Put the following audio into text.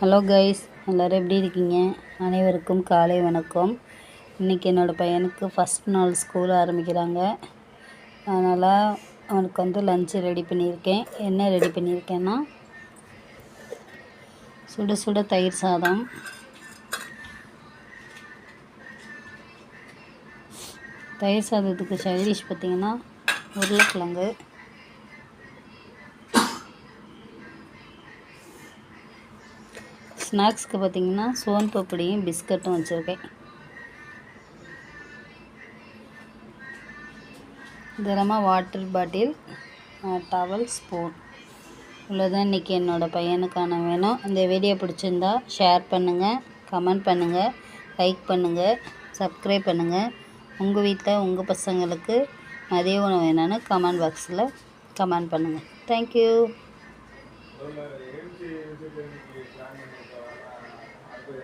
Hello guys எல்லோரும் எப்படி இருக்கீங்க? அனைவருக்கும் காலை வணக்கம். இன்றைக்கி என்னோடய பையனுக்கு ஃபஸ்ட் நாள் ஸ்கூல் ஆரம்பிக்கிறாங்க. அதனால் அவனுக்கு வந்து லஞ்சு ரெடி பண்ணியிருக்கேன். என்ன ரெடி பண்ணியிருக்கேன்னா சுட சுட தயிர் சாதம். தயிர் சாதத்துக்கு சைடிஷ் பார்த்திங்கன்னா உருளைக்கிழங்கு. ஸ்நாக்ஸ்க்கு பார்த்தீங்கன்னா சோன் பப்படியும் பிஸ்கட்டும் வச்சுருக்கேன். தினமாக வாட்டர் பாட்டில் டவல் ஸ்பூன் இவ்வளோதான் இன்றைக்கி என்னோடய பையனுக்கான வேணும். இந்த வீடியோ பிடிச்சிருந்தா ஷேர் பண்ணுங்கள் கமெண்ட் பண்ணுங்கள் லைக் பண்ணுங்கள் சப்ஸ்கிரைப் பண்ணுங்கள் உங்கள் வீட்டில் உங்கள் பசங்களுக்கு மதிய உணவு என்னென்னு கமெண்ட் பாக்ஸில் கமெண்ட் பண்ணுங்கள் தேங்க்யூ இருந்துச்சு plan பண்ணிருக்கோம் அடுத்து